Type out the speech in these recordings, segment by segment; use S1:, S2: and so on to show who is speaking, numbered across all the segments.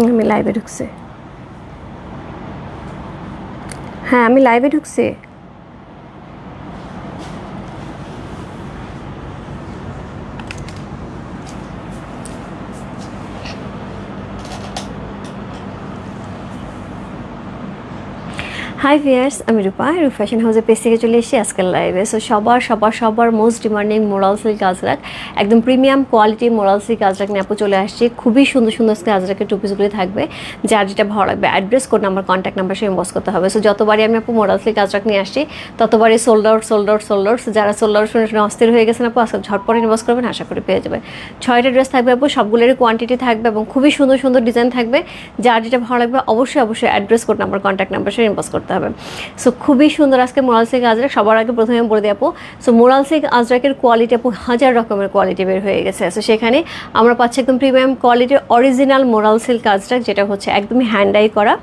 S1: আমি লাইভে ঢুকছি। হ্যাঁ আমি লাইভে ঢুকছি। হাই ভিয়ার্স আমি রূপা রূপ ফ্যাশন হাউসের পেজ থেকে চলে এসেছি আজকাল লাইভে সো সবার সবার সবার most demanding moral silk Ajrak একদম premium quality moral silk Ajrak নিয়ে আপু চলে আসছি। খুবই সুন্দর সুন্দর আজকে আজরাকের টু থাকবে, যার যেটা ভালো লাগবে। Address code number contact number সে বস করতে হবে। সো যতবারই আমি আপু মোরাল সিল্ক আজরাক নিয়ে আসছি, ততবারই sold out sold out sold out যারা সোল্ড আউট শুনে শুনে অস্থির হয়ে গেছেন আপু, আজকে ঝটপট ইনভেস্ট করবেন, আশা করি পেয়ে যাবে ছয়টা ড্রেস থাকবে আপু, সবগুলোরই কোয়ান্টিটি থাকবে এবং খুবই সুন্দর সুন্দর ডিজাইন থাকবে। যার যেটা ভালো লাগবে, অবশ্যই অবশ্যই address code number contact number সে ইনভেস্ট করতে হবে। সো খুবই সুন্দর আজকে মোরাল সিল্ক আজরাক সবার আগে প্রথমে বলে আপু। সো মোরাল সিল্ক আজরাকের কোয়ালিটি আপু হাজার রকমের কোয়ালিটি বের হয়ে গেছে। সো সেখানে আমরা পাচ্ছি একদম প্রিমিয়াম কোয়ালিটির অরিজিনাল মোরাল সিল্ক আজরাক যেটা হচ্ছে একদমই হ্যান্ডাই করা।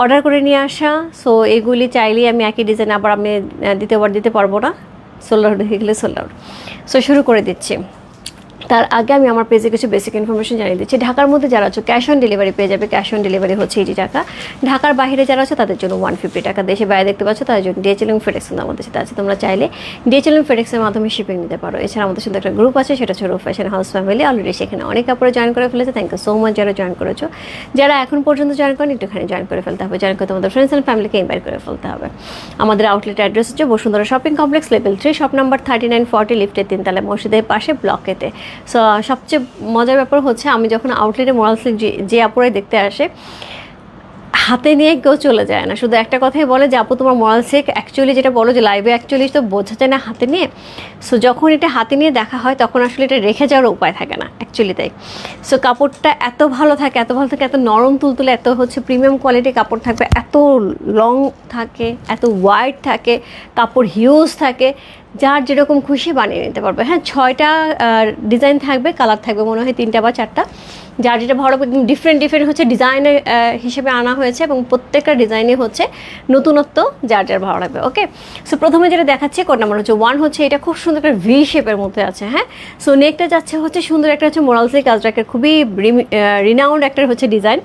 S1: অর্ডার করে নিয়ে আসা। সো এগুলি চাইলেই আমি একই ডিজাইন আবার আমি দ্বিতীয়বার দিতে পারব না। সোল্ডার হয়ে গেলে সোল্ডার সো শুরু করে দিচ্ছি। তার আগে আমি আমার পেজে কিছু বেসিক ইনফরমেশন জানিয়ে দিচ্ছি। ঢাকার মধ্যে যারা আছো ক্যাশ অন ডেলিভারি পেয়ে যাবে। ক্যাশ অন ডেলিভারি হচ্ছে এইটি টাকা। ঢাকার বাইরে যারা আছে, তাদের জন্য ওয়ান ফিফটি টাকা। দেশে বাইরে দেখতে পাচ্ছ, তাদের জন্য ডিএচএল এবং ফেডেক্সের আমাদের সাথে আছে। তোমরা চাইলে ডিএচএল এবং ফেডেক্সের মাধ্যমে শিপিং নিতে পারো। এছাড়া আমাদের সাথে একটা গ্রুপ আছে, সেটা হচ্ছে ফ্যাশন হাউস ফ্যামিলি অলরেডি সেখানে অনেক কাপড়ে জয়েন করে ফেলেছে। থ্যাংক ইউ সো মাচ যারা জয়েন করেছ। যারা এখন পর্যন্ত জয়েন করেন, একটুখানি জয়েন করে ফেলতে হবে। জয়েন করে তোমাদের ফ্রেন্ডস অ্যান্ড ফ্যামিলিকে ইনভাইট করে ফেলতে হবে। আমাদের আউটলেট অ্যাড্রেস হচ্ছে Bashundhara shopping complex level three shop number thirty nine forty লিফটের তিনতলা মসজিদের পাশে ব্লকেতে সো সবচেয়ে মজার ব্যাপার হচ্ছে আমি যখন আউটলেটে মোরাল সিল্ক যে আপুরাই দেখতে আসে, হাতে নিয়ে কেউ চলে যায় না। শুধু একটা কথাই বলে যে, আপু, তোমার মোরাল সিল্ক অ্যাকচুয়ালি যেটা বলো যে লাইভে অ্যাকচুয়ালি তো বোঝা যায় না হাতে নিয়ে? সো যখন এটা হাতে নিয়ে দেখা হয়, তখন আসলে এটা রেখে যাওয়ার উপায় থাকে না অ্যাকচুয়ালি তাই। সো কাপড়টা এত ভালো থাকে, এত ভালো থাকে, এত নরম তুলতুলে, এত হচ্ছে প্রিমিয়াম কোয়ালিটির কাপড় থাকবে, এত লং থাকে, এত ওয়াইড থাকে, কাপড় হিউজ থাকে যার যেরকম খুশি বানিয়ে নিতে পারবে। হ্যাঁ ছয়টা ডিজাইন থাকবে কালার থাকবে, মনে হয় তিনটা বা চারটা। যার যেটা ভালো ডিফারেন্ট ডিফারেন্ট হচ্ছে ডিজাইনের হিসেবে আনা হয়েছে এবং প্রত্যেকটা ডিজাইনে হচ্ছে নতুনত্ব যার যার ভালো লাগবে ওকে সো প্রথমে যেটা দেখাচ্ছে কোড নাম্বার হচ্ছে ওয়ান হচ্ছে এটা খুব সুন্দর একটা ভি শেপের মধ্যে আছে হ্যাঁ? সো নেকটা যাচ্ছে হচ্ছে সুন্দর একটা হচ্ছে মোরালসি কাজরাকের খুবই রিনাউন্ড একটা হচ্ছে ডিজাইন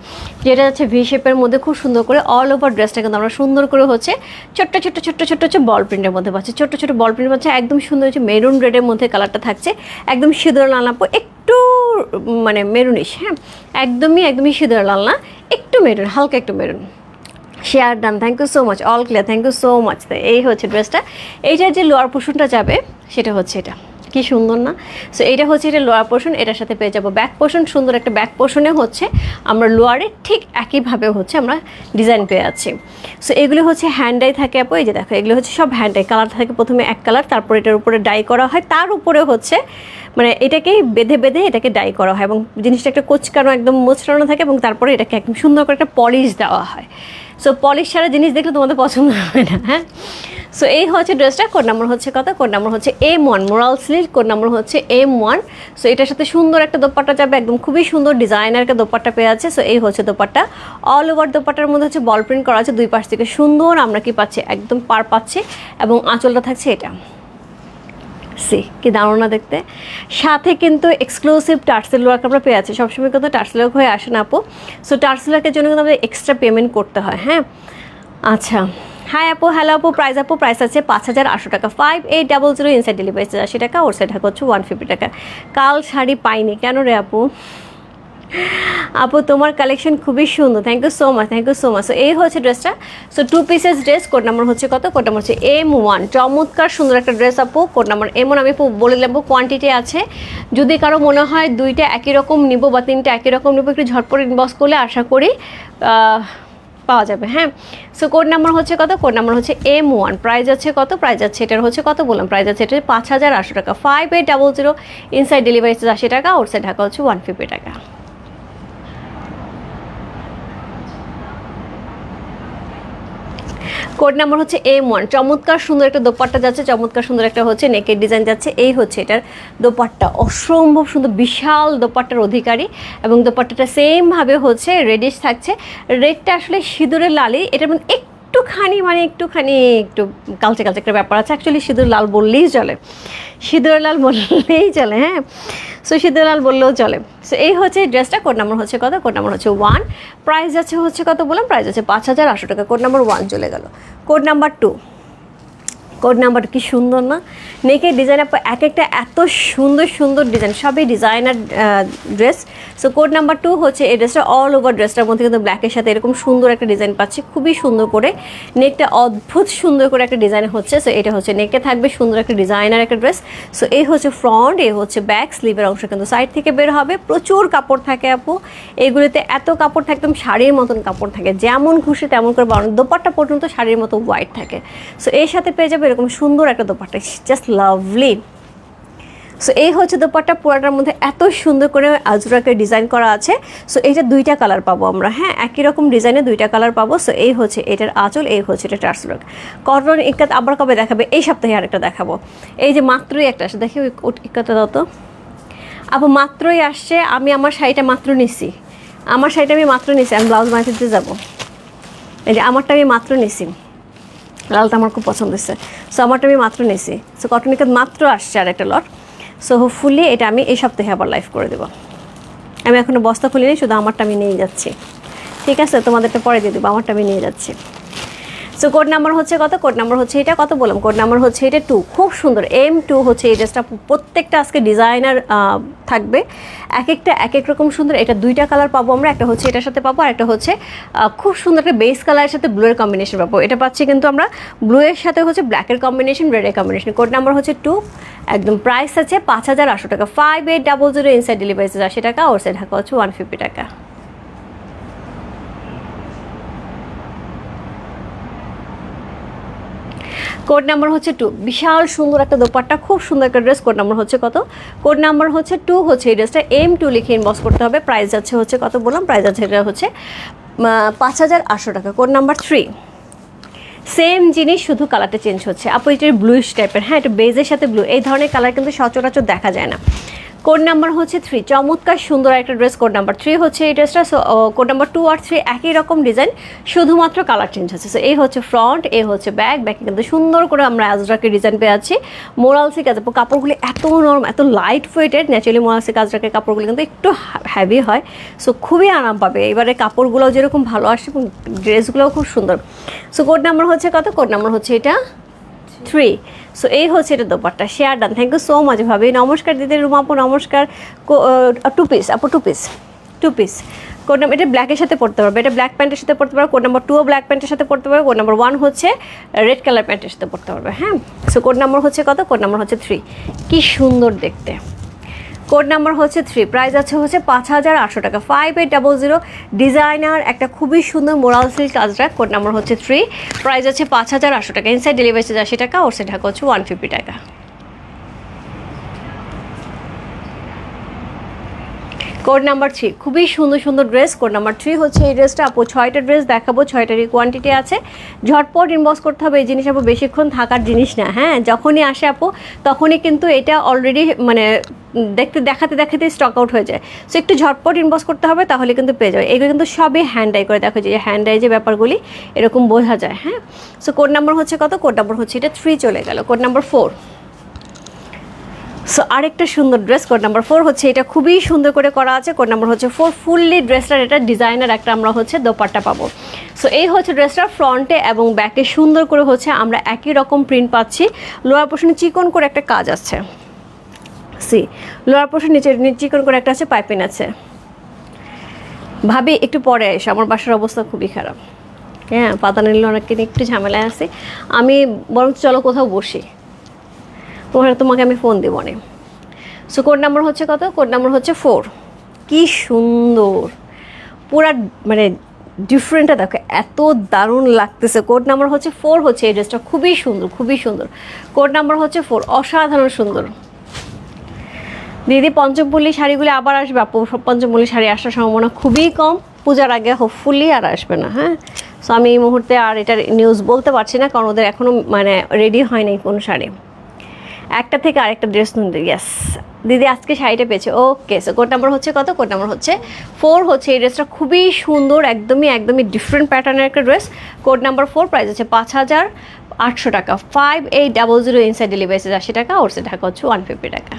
S1: যেটা যাচ্ছে ভি শেপের মধ্যে খুব সুন্দর করে অল ওভার ড্রেসটা কিন্তু আমরা সুন্দর করে হচ্ছে ছোট্ট ছোট্ট ছোট্ট ছোট্ট হচ্ছে বল প্রিন্টের মধ্যে পাচ্ছে। ছোট্ট ছোট্ট বল প্রিন্ট পাচ্ছে একদম সুন্দর হচ্ছে মেরুন রেডের মধ্যে কালারটা থাকছে। একদম সিঁদুর লাল আপু একটু মানে মেরুনিশ হ্যাঁ? একদমই একদমই সিঁদুর লাল না, একটু মেরুন হালকা একটু maroon share done thank you so much all clear thank you so much এই হচ্ছে ড্রেসটা এইটার যে লোয়ার পোর্শনটা যাবে, সেটা হচ্ছে এটা। কি সুন্দর না? সো এইটা হচ্ছে এটা লোয়ার পোর্শন এটার সাথে পেয়ে যাব ব্যাক পোর্শন সুন্দর একটা ব্যাক পোর্শনে হচ্ছে, আমরা লোয়ারে ঠিক একইভাবে হচ্ছে আমরা ডিজাইন পেয়ে আছি। সো এগুলো হচ্ছে হ্যান্ডাই থাকে আপু, এই যে দেখো, এগুলো হচ্ছে সব হ্যান্ডাই কালার থাকে প্রথমে এক কালার তারপর এটার উপরে ডাই করা হয়, তার উপরে হচ্ছে মানে এটাকেই বেঁধে বেঁধে এটাকে ডাই করা হয় এবং জিনিসটা একটা কোচকানো, একদম মোচড়ানো থাকে এবং তারপরে এটাকে একদম সুন্দর করে একটা পলিশ দেওয়া হয়। সো পলিশ ছাড়া জিনিস দেখলে তোমাদের পছন্দ হবে না হ্যাঁ? সো এই হচ্ছে ড্রেসটা কোড নাম্বার হচ্ছে কত? কোড নাম্বার হচ্ছে M one moral sleeve code number হচ্ছে এম ওয়ান সো এটার সাথে সুন্দর একটা দোপাট্টা যাবে, একদম খুবই সুন্দর ডিজাইনার একটা দোপাট্টা পেয়ে আছে সো এই হচ্ছে দোপাট্টা। অল ওভার দোপাট্টার মধ্যে হচ্ছে বল প্রিন্ট করা আছে, দুই পাশ থেকে সুন্দর, আমরা কি পাচ্ছি? একদম পার পাচ্ছি। এবং আঁচলটা থাকছে এটা। সি কি দারুণ না দেখতে। সাথে কিন্তু এক্সক্লুসিভ টার্সেল ওয়ার্ক আমরা পেয়ে আছি সবসময় কিন্তু টার্সেল ওয়ার্ক হয়ে আসে না আপু। সো টার্সেল ওয়ার্কের জন্য কিন্তু আমাদের এক্সট্রা পেমেন্ট করতে হয় হ্যাঁ? আচ্ছা। হ্যাঁ আপু হ্যালো আপু প্রাইস আপু প্রাইস আছে পাঁচ হাজার আটশো টাকা। Five eight double zero inside delivery আশি টাকা, ওর সাইড হচ্ছে ওয়ান ফিফটি টাকা। কাল শাড়ি পাইনি, কেন রে আপু? আপু, তোমার কালেকশন খুবই সুন্দর। Thank you so much thank you so much এই হচ্ছে ড্রেসটা so two pieces dress code number হচ্ছে কত? কোড নাম্বার হচ্ছে এম ওয়ান চমৎকার সুন্দর একটা ড্রেস আপু কোড নাম্বার এম ওয়ান আমি বলে দিলাম কোয়ান্টিটি আছে। যদি কারও মনে হয় দুইটা একই রকম নিব বা তিনটা একই রকম নিব, একটু ঝটপট ইনবক্স করলে আশা করি পাওয়া যাবে হ্যাঁ? সো কোড নাম্বার হচ্ছে কত? কোড নাম্বার হচ্ছে এম ওয়ান প্রাইজ আছে কত? প্রাইজ আছে এটার হচ্ছে কত বললাম? প্রাইজ আছে এটা পাঁচ হাজার আটশো টাকা। Five eight double zero inside delivery আশি টাকা আউটসাইড ঢাকা হচ্ছে ওয়ান ফিফটি টাকা। কোড নাম্বার হচ্ছে এম ওয়ান চমৎকার সুন্দর একটা দোপাট্টা যাচ্ছে, চমৎকার সুন্দর একটা হচ্ছে নেকের ডিজাইন যাচ্ছে। এই হচ্ছে এটার দোপাট্টা। অসম্ভব সুন্দর, বিশাল দোপাট্টার অধিকারী এবং দোপাট্টাটা সেমভাবে হচ্ছে রেডিশ থাকছে। রেডটা আসলে সিঁদুরের লালি, এটা মানে একটু একটুখানি মানে একটুখানি, একটু কালচে কালচে একটা ব্যাপার আছে। অ্যাকচুয়ালি সিঁদুর লাল বললেই চলে। সিঁদুর লাল বললেই চলে হ্যাঁ? সো সিঁদুর লাল বললেও চলে। সো এই হচ্ছে ড্রেসটা কোড নাম্বার হচ্ছে কত? কোড নাম্বার হচ্ছে ওয়ান প্রাইস আছে হচ্ছে কত বললাম? প্রাইস আছে পাঁচ হাজার আটশো টাকা। কোড নাম্বার ওয়ান চলে গেল। Code number two code number কি সুন্দর না? নেকের ডিজাইন আপু এক একটা এত সুন্দর সুন্দর ডিজাইন সবই designer dress so code number two হচ্ছে এই ড্রেসটা অল ওভার ড্রেসটার মধ্যে কিন্তু ব্ল্যাকের সাথে এরকম সুন্দর একটা ডিজাইন পাচ্ছি, খুবই সুন্দর করে। নেকটা অদ্ভুত সুন্দর করে একটা ডিজাইন হচ্ছে। সো এটা হচ্ছে নেকে থাকবে সুন্দর একটা ডিজাইনার একটা ড্রেস সো এই হচ্ছে ফ্রন্ট এই হচ্ছে ব্যাক স্লিভের অংশ কিন্তু সাইড থেকে বের হবে। প্রচুর কাপড় থাকে আপু। এগুলিতে এত কাপড় থাকে, একদম শাড়ির মতন কাপড় থাকে। যেমন খুশি তেমন করে বানানো। দোপাট্টা পর্যন্ত শাড়ির মতো হোয়াইট থাকে। সো এর সাথে পেয়ে যাবে এরকম সুন্দর একটা দোপাট্টা জাস্ট লাভলি সো এই হচ্ছে দোপাট্টা, পুরাটার মধ্যে এত সুন্দর করে আজরাকে ডিজাইন করা আছে। সো এটা দুইটা কালার পাবো আমরা হ্যাঁ? একই রকম ডিজাইনে দুইটা কালার পাবো। সো এই হচ্ছে এটার আঁচল, এই হচ্ছে এটা টার্সলক কটন ইকাত আবার কবে দেখাবে? এই সপ্তাহে আরেকটা দেখাবো। এই যে মাত্রই একটা আসে, দেখি ওই ইকাতটা দাও মাত্রই আসছে, আমি আমার শাড়িটা মাত্র নিছি। আমার শাড়িটা আমি মাত্র নিছি, আমি ব্লাউজ বানাতে যাব। এই যে আমারটা আমি মাত্র নিছি। লালটা আমার খুব পছন্দ হয়েছে। সো আমারটা আমি মাত্র নিয়েছি। সো কটনিকাত মাত্র আসছে আর একটা লট। সো হোপফুলি এটা আমি এই সপ্তাহে আবার লাইভ করে দেবো। আমি এখনও বস্তা খুলিনি, শুধু আমারটা আমি নিয়ে যাচ্ছি। ঠিক আছে, তোমাদেরটা পরে দিয়ে দেবো, আমারটা আমি নিয়ে যাচ্ছি। সো কোড নাম্বার হচ্ছে কত? কোড নাম্বার হচ্ছে এটা কত বললাম? কোড নাম্বার হচ্ছে এটা টু খুব সুন্দর। এম টু হচ্ছে এই ড্রেসটা প্রত্যেকটা আজকে ডিজাইনার থাকবে। এক একটা, এক এক রকম সুন্দর। এটা দুইটা কালার পাবো আমরা। একটা হচ্ছে এটার সাথে পাবো, আর একটা হচ্ছে খুব সুন্দর একটা বেস কালারের সাথে ব্লু এর কম্বিনেশন পাবো। এটা পাচ্ছি কিন্তু আমরা ব্লু এর সাথে হচ্ছে ব্ল্যাকের কম্বিনেশন রেডের কম্বিনেশন কোড নাম্বার হচ্ছে টু একদম প্রাইস আছে পাঁচ হাজার আটশো টাকা। Five eight double zero inside delivery আশি টাকা ওর সাইড ঢাকা হচ্ছে ওয়ান ফিফটি টাকা। কোড নাম্বার হচ্ছে টু বিশাল সুন্দর একটা দোপাট্টা, খুব সুন্দর একটা ড্রেস কোড নাম্বার হচ্ছে কত? কোড নাম্বার হচ্ছে টু হচ্ছে এই ড্রেসটা এম টু লিখে ইনবক্স করতে হবে। প্রাইস যাচ্ছে হচ্ছে কত বললাম? প্রাইস যাচ্ছে এটা হচ্ছে পাঁচ হাজার আটশো টাকা। কোড নাম্বার থ্রি সেম জিনিস, শুধু কালারটা চেঞ্জ হচ্ছে। আপু, এটা ব্লুইশ টাইপের হ্যাঁ এটা বেজের সাথে ব্লু এই ধরনের কালার কিন্তু সচরাচর দেখা যায় না। কোড নাম্বার হচ্ছে থ্রি চমৎকার, সুন্দর একটা ড্রেস কোড নাম্বার থ্রি হচ্ছে এই ড্রেসটা সো কোড নাম্বার টু আর থ্রি একই রকম ডিজাইন শুধুমাত্র কালার চেঞ্জ হচ্ছে। সো এই হচ্ছে ফ্রন্ট এই হচ্ছে ব্যাক ব্যাকে কিন্তু সুন্দর করে আমরা আজরাকের ডিজাইন পেয়ে আছি মোরালসি কাজ কাপড়গুলি এত নরম, এত লাইট ওয়েটেড ন্যাচারালি মোরালসি কাজরাকের কাপড়গুলি কিন্তু একটু হ্যাভি হয়। সো খুবই আরাম পাবে। এবারে কাপড়গুলো যেরকম ভালো আসে এবং ড্রেসগুলোও খুব সুন্দর। সো কোড নাম্বার হচ্ছে কত? কোড নাম্বার হচ্ছে এটা। থ্রি সো এই হচ্ছে এটা dupatta. Share done thank you so much ভাবি। নমস্কার, দিদি, রুম আপু, নমস্কার। টু পিস আপু two piece two piece code number এটা ব্ল্যাকের সাথে পড়তে পারবে। এটা ব্ল্যাক প্যান্টের সাথে পড়তে পারবে। কোড নাম্বার টুও ব্ল্যাক প্যান্টের সাথে পড়তে পারবে। কোড নাম্বার ওয়ান হচ্ছে রেড কালার প্যান্টের সাথে পড়তে পারবে। হ্যাঁ? সো কোড নাম্বার হচ্ছে কত? কোড নাম্বার হচ্ছে থ্রি কী সুন্দর দেখতে। কোড নাম্বার হচ্ছে থ্রি। প্রাইস আছে হচ্ছে পাঁচ হাজার আটশো টাকা। Five eight double zero designer, একটা খুবই সুন্দর মোরাল সিল্ক কাজটা, কোড নাম্বার হচ্ছে থ্রি। প্রাইস আছে পাঁচ হাজার আটশো টাকা। ইনসাইড ডেলিভারি আশি টাকা ওর ঢাকা হচ্ছে ওয়ান ফিফটি টাকা। Code number three. খুবই সুন্দর সুন্দর ড্রেস, কোড নাম্বার থ্রি হচ্ছে এই ড্রেসটা। আপু, ছয়টা ড্রেস দেখাবো ছয়টারই কোয়ান্টিটি আছে। ঝটপট ইনবক্স করতে হবে, এই জিনিস আপু বেশিক্ষণ থাকার জিনিস না হ্যাঁ? যখনই আসে আপু, তখনই কিন্তু এটা অলরেডি মানে দেখতে, দেখাতে দেখাতে স্টক আউট হয়ে যায়। সো একটু ঝটপট ইনবক্স করতে হবে, তাহলে কিন্তু পেয়ে যাবে। এগুলো কিন্তু সবই হ্যান্ড করে দেখো যে হ্যান্ড যে ব্যাপারগুলি, এরকম বোঝা যায় হ্যাঁ? সো কোড নাম্বার হচ্ছে কত? কোড নাম্বার হচ্ছে এটা থ্রি চলে গেল। কোড নাম্বার ফোর সো আরেকটা সুন্দর ড্রেস কোড নাম্বার ফোর হচ্ছে, এটা খুবই সুন্দর করে করা আছে কোড নাম্বার হচ্ছে ফোর ফুললি ড্রেসটার এটা ডিজাইনার একটা আমরা হচ্ছে দোপাট্টা পাবো। সো এই হচ্ছে ড্রেসটা ফ্রন্টে এবং ব্যাকে সুন্দর করে হচ্ছে আমরা একই রকম প্রিন্ট পাচ্ছি। লোয়ার পোর্শনে চিকন করে একটা কাজ আছে। সি লোয়ার পোর্শন নিচে চিকন করে একটা আছে পাইপিং আছে। ভাবি, একটু পরে এসে, আমার বাসার অবস্থা খুবই খারাপ। হ্যাঁ পাতা নিলে অনেক একটু ঝামেলায় আছে। আমি বরং চলো কোথাও বসি। ওখানে তোমাকে আমি ফোন দেবো নে। সো কোড নাম্বার হচ্ছে কত? কোড নাম্বার হচ্ছে ফোর কি সুন্দর। পুরা মানে ডিফারেন্টটা দেখো, এত দারুণ লাগতেছে। কোড নাম্বার হচ্ছে ফোর হচ্ছে এই ড্রেসটা খুবই সুন্দর খুবই সুন্দর। কোড নাম্বার হচ্ছে ফোর অসাধারণ সুন্দর। দিদি, পঞ্চমপল্লী শাড়িগুলি আবার আসবে। আপু, পঞ্চমপল্লী শাড়ি আসার সম্ভাবনা খুবই কম। পূজার আগে হোপফুলি আর আসবে না হ্যাঁ? সো আমি এই মুহূর্তে আর এটার নিউজ বলতে পারছি না, কারণ ওদের এখনও মানে রেডি হয়নি কোনো শাড়ি। একটা থেকে আরেকটা ড্রেস ইয়াস দিদি আজকে শাড়িটা পেয়েছে। ওকে সো কোড নাম্বার হচ্ছে কত? কোড নাম্বার হচ্ছে ফোর হচ্ছে এই ড্রেসটা খুবই সুন্দর, একদমই একদমই ডিফারেন্ট প্যাটার্নের একটা dress code number four price আছে পাঁচ হাজার আটশো টাকা। Five eight double zero inside delivery আশি টাকা ওর সে ঢাকা হচ্ছে ওয়ান ফিফটি টাকা।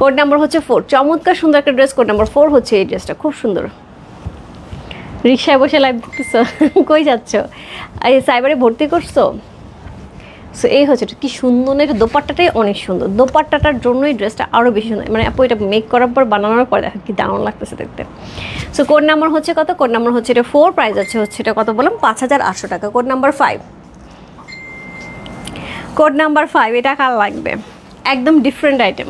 S1: কোড নাম্বার হচ্ছে ফোর চমৎকার সুন্দর একটা ড্রেস কোড নাম্বার ফোর হচ্ছে এই ড্রেসটা খুব সুন্দর। রিক্সায় বসে লাইভ দেখতেছো। কই যাচ্ছ? এই সাইবারে ভর্তি করছ? সো এই হচ্ছে কি সুন্দর এটা দোপাট্টাটাই অনেক সুন্দর। দোপাট্টাটার জন্যই ড্রেসটা আরও বেশি সুন্দর। মানে আপু, এটা মেক করার পর বানানোর পর দেখো কি দারুণ লাগতেছে দেখতে। সো কোড নাম্বার হচ্ছে কত? কোড নাম্বার হচ্ছে এটা ফোর প্রাইস আছে হচ্ছে এটা কত বললাম? পাঁচ হাজার আটশো টাকা। Code number five code number five এটা কার লাগবে? একদম different item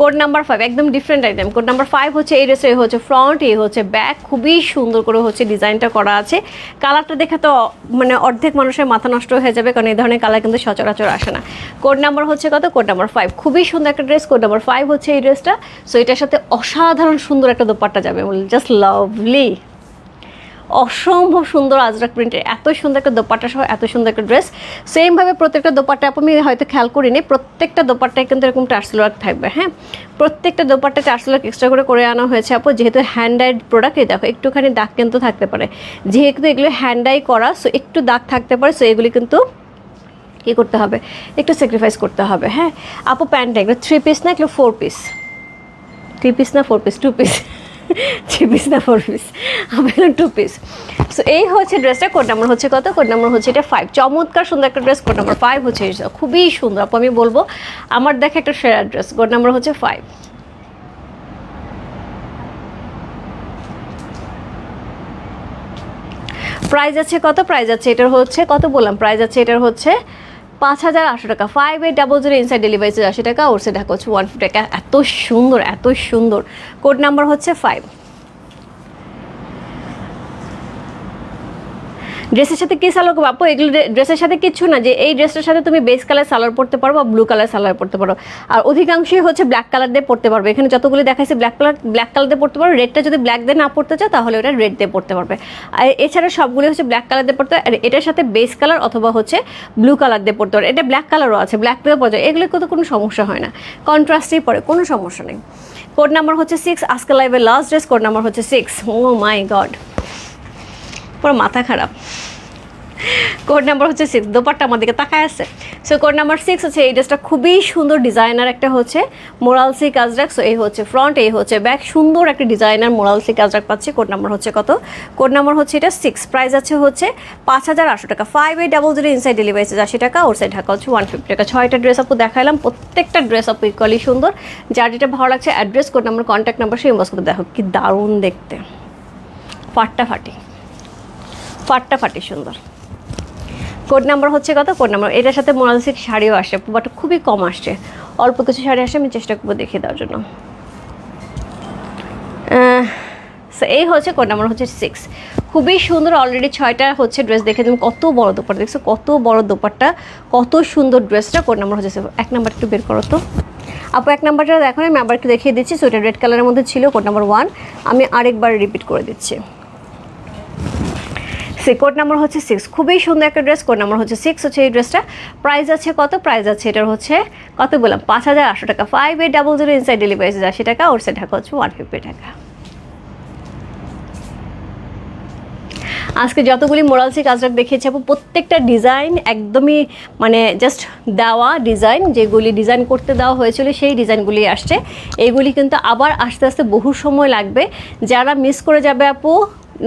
S1: code number five একদম different item code number five হচ্ছে এই ড্রেসের হচ্ছে ফ্রন্ট এই হচ্ছে ব্যাক খুবই সুন্দর করে হচ্ছে ডিজাইনটা করা আছে। কালারটা দেখে তো মানে অর্ধেক মানুষের মাথা নষ্ট হয়ে যাবে, কারণ এই ধরনের কালার কিন্তু সচরাচর আসে না। কোড নাম্বার হচ্ছে কত? কোড নাম্বার ফাইভ খুবই সুন্দর একটা ড্রেস কোড নাম্বার ফাইভ হচ্ছে এই ড্রেসটা সো এটার সাথে অসাধারণ সুন্দর একটা দোপাট্টা যাবে। জাস্ট লাভলি অসম্ভব সুন্দর আজরাক প্রিন্টের এত সুন্দর একটা দোপাট্টা সহ এত সুন্দর একটা ড্রেস সেমভাবে প্রত্যেকটা দোপাট্টা আপনি হয়তো খেয়াল করিনি, প্রত্যেকটা দোপাট্টায় কিন্তু এরকম টার্সলোয়ার থাকবে হ্যাঁ? প্রত্যেকটা দোপাট্টা টার্সলোয়ার এক্সট্রা করে করে আনা হয়েছে আপু, যেহেতু হ্যান্ড ডাইড প্রোডাক্ট এই দেখো, একটুখানি দাগ কিন্তু থাকতে পারে। যেহেতু এগুলো হ্যান্ড ডাই করা সো একটু দাগ থাকতে পারে সো এগুলি কিন্তু কী করতে হবে? একটু স্যাক্রিফাইস করতে হবে হ্যাঁ? আপু, প্যান্টটা এগুলো থ্রি পিস না, এগুলো ফোর পিস থ্রি পিস না four piece two piece three piece না ফোর পিস আপনার টু পিস সো এই হচ্ছে ড্রেসটা কোড নাম্বার হচ্ছে কত? কোড নাম্বার হচ্ছে এটা ফাইভ চমৎকার সুন্দর একটা ড্রেস কোড নাম্বার ফাইভ হচ্ছে খুবই সুন্দর। আপু, আমি বলব, আমার দেখে একটা সেরা ড্রেস কোড নাম্বার হচ্ছে ফাইভ প্রাইস আছে কত? প্রাইস আছে, এটার হচ্ছে কত বললাম? প্রাইস আছে, এটার হচ্ছে পাঁচ হাজার আটশো টাকা। Five eight double zero inside delivery আশি টাকা ওর সেটা ঢাকা হচ্ছে ওয়ান ফিফটি টাকা। এত সুন্দর এত সুন্দর। কোড নাম্বার হচ্ছে ফাইভ ড্রেসের সাথে কি সালোয়ার করব? আপু, এগুলো ড্রেসের সাথে কিছু না যে এই ড্রেসটার সাথে তুমি বেস কালার সালোয়ার পরতে পারো বা ব্লু কালার সালোয়ার পরতে পারো। আর অধিকাংশই হচ্ছে ব্ল্যাক কালার দিয়ে পরতে পারবে। এখানে যতগুলি দেখাইছে ব্ল্যাক কালার ব্ল্যাক কালার দিয়ে পরতে পারো। রেডটা যদি ব্ল্যাক দিয়ে না পড়তে চাও, তাহলে ওটা রেড দিয়ে পড়তে পারবে। আর এছাড়া সবগুলি হচ্ছে ব্ল্যাক কালার দিয়ে পড়তে আর এটার সাথে বেস কালার অথবা হচ্ছে ব্লু কালার দিয়ে পড়তে পারো। এটা ব্ল্যাক কালারও আছে ব্ল্যাক দিয়ে পড়ে এগুলো কিন্তু কোনো সমস্যা হয় না। কন্ট্রাস্টেই পড়ে কোনো সমস্যা নেই। কোড নাম্বার হচ্ছে সিক্স আজকে লাইভের লাস্ট ড্রেস কোড নাম্বার হচ্ছে সিক্স ও মাই গড পুরো মাথা খারাপ। কোড নাম্বার হচ্ছে সিক্স দোপাট্টা আমার দিকে তাকায় আছে। সো কোড নাম্বার সিক্স হচ্ছে এই ড্রেসটা খুবই সুন্দর ডিজাইনার একটা হচ্ছে মোরালসি কাজরাক সো এই হচ্ছে ফ্রন্ট এই হচ্ছে ব্যাক সুন্দর একটা ডিজাইনার মোরালসি কাজরাক পাচ্ছি। কোড নাম্বার হচ্ছে কত? কোড নাম্বার হচ্ছে এটা সিক্স প্রাইস আছে হচ্ছে পাঁচ হাজার আটশো টাকা। Five eight double zero inside delivery আছে আশি টাকা, ওর সাইড ঢাকা হচ্ছে ওয়ান ফিফটি টাকা। ছয়টা ড্রেস আপু দেখালাম প্রত্যেকটা ড্রেস আপু ইকুয়ালি সুন্দর। যার যেটা ভালো লাগছে address code number contact number সেই ইনবক্স করতে দেখো, কি দারুণ দেখতে। ফাটটা ফাটি ফাটটা ফাটি সুন্দর। কোড নাম্বার হচ্ছে কত? কোড নাম্বার এটার সাথে মোনালিসিক শাড়িও আসে বাট খুবই কম আসছে। অল্প কিছু শাড়ি আসে, আমি চেষ্টা করব দেখিয়ে দেওয়ার জন্য। সো এই হচ্ছে কোড নাম্বার হচ্ছে সিক্স খুবই সুন্দর অলরেডি ছয়টা হচ্ছে ড্রেস দেখে তুমি কত বড় দোপাট্টা। দেখছ, কত বড় দোপাট্টা, কত সুন্দর ড্রেসটা কোড নাম্বার হচ্ছে এক নাম্বার একটু বের করো তো। আপু, এক নাম্বারটা দেখো, আমি আবার একটু দেখিয়ে দিচ্ছি। সো এটা রেড কালারের মধ্যে ছিল কোড নাম্বার ওয়ান আমি আরেকবার রিপিট করে দিচ্ছি। সে কোড নাম্বার হচ্ছে সিক্স খুবই সুন্দর একটা ড্রেস কোড নাম্বার হচ্ছে সিক্স হচ্ছে এই ড্রেসটা প্রাইস আছে কত? প্রাইস আছে এটার হচ্ছে কত বললাম? পাঁচ হাজার আটশো টাকা। Five eight double zero inside delivery আশি টাকা। ওর ঢাকা হচ্ছে ওয়ান ফিফটি টাকা। আজকে যতগুলি মোরালসি কাজরাক দেখিয়েছি, আপু, প্রত্যেকটা ডিজাইন একদমই মানে জাস্ট দেওয়া ডিজাইন যেগুলি ডিজাইন করতে দেওয়া হয়েছিল, সেই ডিজাইনগুলি আসছে। এইগুলি কিন্তু আবার আস্তে আস্তে বহু সময় লাগবে। যারা মিস করে যাবে, আপু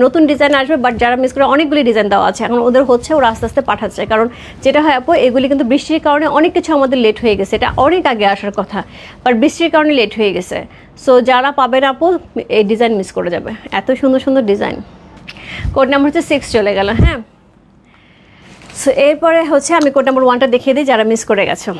S1: নতুন ডিজাইন আসবে বাট যারা মিস করে অনেকগুলি ডিজাইন দেওয়া আছে। এখন ওদের হচ্ছে ওরা আস্তে আস্তে পাঠাচ্ছে। কারণ যেটা হয় আপু, এগুলি কিন্তু বৃষ্টির কারণে অনেক কিছু আমাদের লেট হয়ে গেছে। এটা অনেক আগে আসার কথা বাট বৃষ্টির কারণে লেট হয়ে গেছে। সো যারা পাবেন আপু, এই ডিজাইন মিস করে যাবে। এত সুন্দর সুন্দর ডিজাইন কোড নাম্বার হচ্ছে সিক্স চলে গেল হ্যাঁ? সো এরপরে হচ্ছে আমি কোড নাম্বার ওয়ানটা দেখিয়ে দিই, যারা মিস করে গেছো।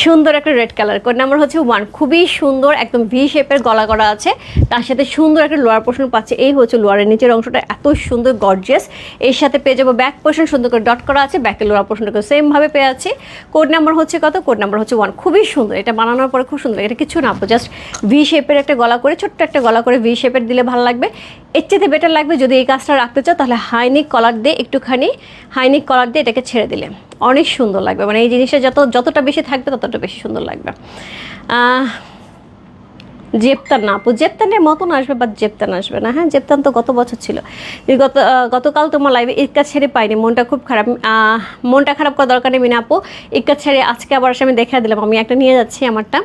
S1: সুন্দর একটা রেড কালার কোড নাম্বার হচ্ছে ওয়ান খুবই সুন্দর একদম ভি শেপের গলা করা আছে। তার সাথে সুন্দর একটা লোয়ার পোর্শন পাচ্ছে। এই হচ্ছে লোয়ারের নিচের অংশটা। এত সুন্দর গর্জিয়াস এর সাথে পেয়ে যাব ব্যাক পোর্শন সুন্দর করে ডট করা আছে। ব্যাকের লোয়ার পোর্শনটাকে সেমভাবে পেয়ে আছি। কোড নাম্বার হচ্ছে কত? কোড নাম্বার হচ্ছে ওয়ান খুবই সুন্দর। এটা বানানোর পরে খুব সুন্দর। এটা কিছু না জাস্ট ভি শেপের একটা গলা করে, ছোট্ট একটা গলা করে ভি শেপের দিলে ভালো লাগবে। এর চেয়ে বেটার লাগবে যদি এই কাজটা রাখতে চাও, তাহলে হাইনিক কলার দিয়ে একটুখানি হাইনিক কলার দিয়ে এটাকে ছেড়ে দিলে। অনেক সুন্দর লাগবে। মানে এই জিনিসটা যত যতটা বেশি থাকবে, ততটা বেশি সুন্দর লাগবে। জেপতান না আপু জেপতানের মতন আসবে বা জেপ্তান আসবে না। হ্যাঁ জেপ্তান তো গত বছর ছিল। গত গতকাল তোমার লাইভে ইক্কা ছেড়ে পাইনি, মনটা খুব খারাপ। মনটা খারাপ করার দরকার নেই মিনা আপু। ইক্কা ছেড়ে আজকে আবার আমি দেখা দিলাম। আমি একটা নিয়ে যাচ্ছি আমারটা।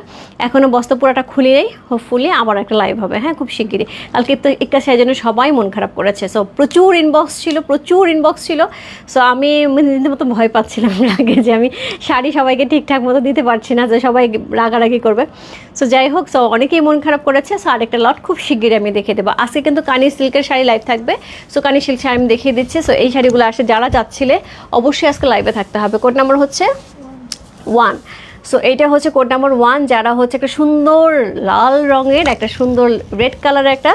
S1: এখনও বস্তা পুরাটা খুলি নেই হোপফুলি আবার একটা লাইভ হবে। হ্যাঁ খুব শিগগিরই। কালকে তো ইক্কা ছেড়ে জন্য সবাই মন খারাপ করেছে। সো প্রচুর ইনবক্স ছিল, প্রচুর ইনবক্স ছিল। সো আমি মতো ভয় পাচ্ছিলাম আগে যে আমি শাড়ি সবাইকে ঠিকঠাক মতো দিতে পারছি না, যে সবাই রাগারাগি করবে। সো যাই হোক সো অনেকেই মন খারাপ করেছে সো আরেকটা লট খুব শিগগিরই আমি দেখিয়ে দেবো। আজকে কিন্তু কানি সিল্কের শাড়ি লাইভ থাকবে সো কানি সিল্ক শাড়ি আমি দেখিয়ে দিচ্ছি সো এই শাড়িগুলো আসে যারা যাচ্ছিলে অবশ্যই আজকে লাইভে থাকতে হবে। কোড নাম্বার হচ্ছে ওয়ান সো এইটা হচ্ছে কোড নাম্বার ওয়ান যারা হচ্ছে একটা সুন্দর লাল রঙের, একটা সুন্দর রেড কালারের একটা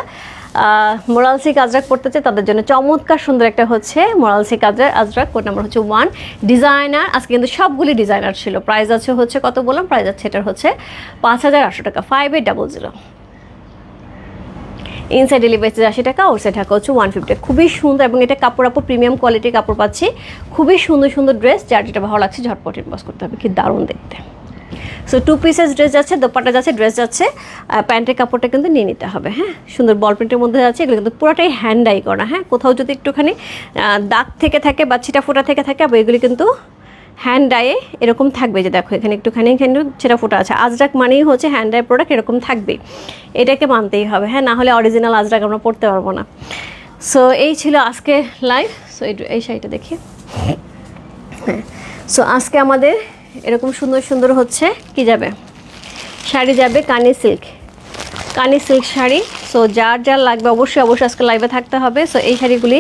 S1: মোরালসি আজরাক চাই, তাদের জন্য চমৎকার সুন্দর একটা হচ্ছে মোরালসি আজরাক আজরাক কোড নাম্বার হচ্ছে ওয়ান ডিজাইনার আজকে কিন্তু সবগুলি ডিজাইনার ছিল। প্রাইস আছে হচ্ছে কত বললাম? প্রাইস আছে এটার হচ্ছে পাঁচ হাজার আটশো টাকা five eight double zero inside delivery আশি টাকা ওর সাইড টাকা হচ্ছে ওয়ান ফিফটি খুবই সুন্দর এবং এটা কাপড় আপু প্রিমিয়াম কোয়ালিটির কাপড় পাচ্ছি। খুবই সুন্দর সুন্দর ড্রেস যার যেটা ভালো লাগছে ঝটপট ইনবক্স করতে হবে, কি দারুণ দেখতে। সো টু পিসেস ড্রেস যাচ্ছে দোপাটা যাচ্ছে ড্রেস যাচ্ছে। প্যান্টের কাপড়টা কিন্তু নিয়ে নিতে হবে হ্যাঁ? সুন্দর বল প্রিন্টের মধ্যে যাচ্ছে, এগুলো কিন্তু পুরোটাই হ্যান্ড ডাই করা হ্যাঁ? কোথাও যদি একটুখানি দাগ থেকে থাকে বা ছিটা ফোটা থেকে থাকে এগুলি কিন্তু হ্যান্ড ডায়ে এরকম থাকবে যে দেখো, এখানে একটুখানি, এখানে ছেঁড়া ফোটা আছে। আজরাক মানেই হচ্ছে হ্যান্ড ডাই প্রোডাক্ট এরকম থাকবে। এটাকে মানতেই হবে হ্যাঁ? না হলে অরিজিনাল আজরাক আমরা পড়তে পারব না। সো এই ছিল আজকে লাইভ সো এই শাড়িটা দেখি। হ্যাঁ। সো আজকে আমাদের এরকম সুন্দর সুন্দর হচ্ছে, কি যাবে? শাড়ি যাবে কানি সিল্ক। কানি সিল্ক শাড়ি সো যার যার লাগবে অবশ্যই অবশ্যই আজকে লাইভে থাকতে হবে। সো এই শাড়িগুলি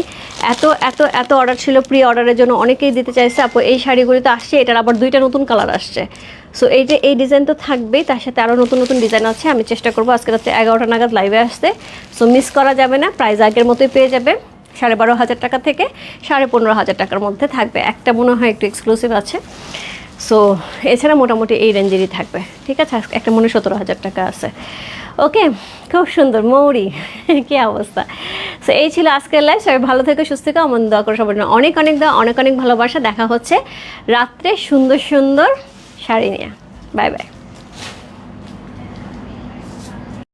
S1: এত এত এত অর্ডার ছিল প্রি অর্ডারের জন্য, অনেকেই দিতে চাইছে, আপু, এই শাড়িগুলি তো আসছে, এটার আবার দুইটা নতুন কালার আসছে। সো এই যে, এই ডিজাইন তো থাকবেই, তার সাথে আরও নতুন নতুন ডিজাইন আছে, আমি চেষ্টা করব আজকে রাত্রে এগারোটা নাগাদ লাইভে আসতে। সো মিস করা যাবে না প্রাইস আগের মতোই পেয়ে যাবে, সাড়ে বারো হাজার টাকা থেকে সাড়ে পনেরো হাজার টাকার মধ্যে থাকবে। একটা মনে হয় একটু এক্সক্লুসিভ আছে। সো এছাড়া মোটামুটি এই রেঞ্জেরই থাকবে। ঠিক আছে? একটা মনে সতেরো হাজার টাকা আছে। ওকে? খুব সুন্দর। মৌরি, কী অবস্থা? সো এই ছিল আজকের লাইফ সবাই ভালো থেকে, সুস্থ থেকে। আমার দোয়া করে সবার অনেক অনেক দোয়া, অনেক অনেক ভালোবাসা। দেখা হচ্ছে রাত্রে সুন্দর সুন্দর শাড়ি নিয়ে। Bye bye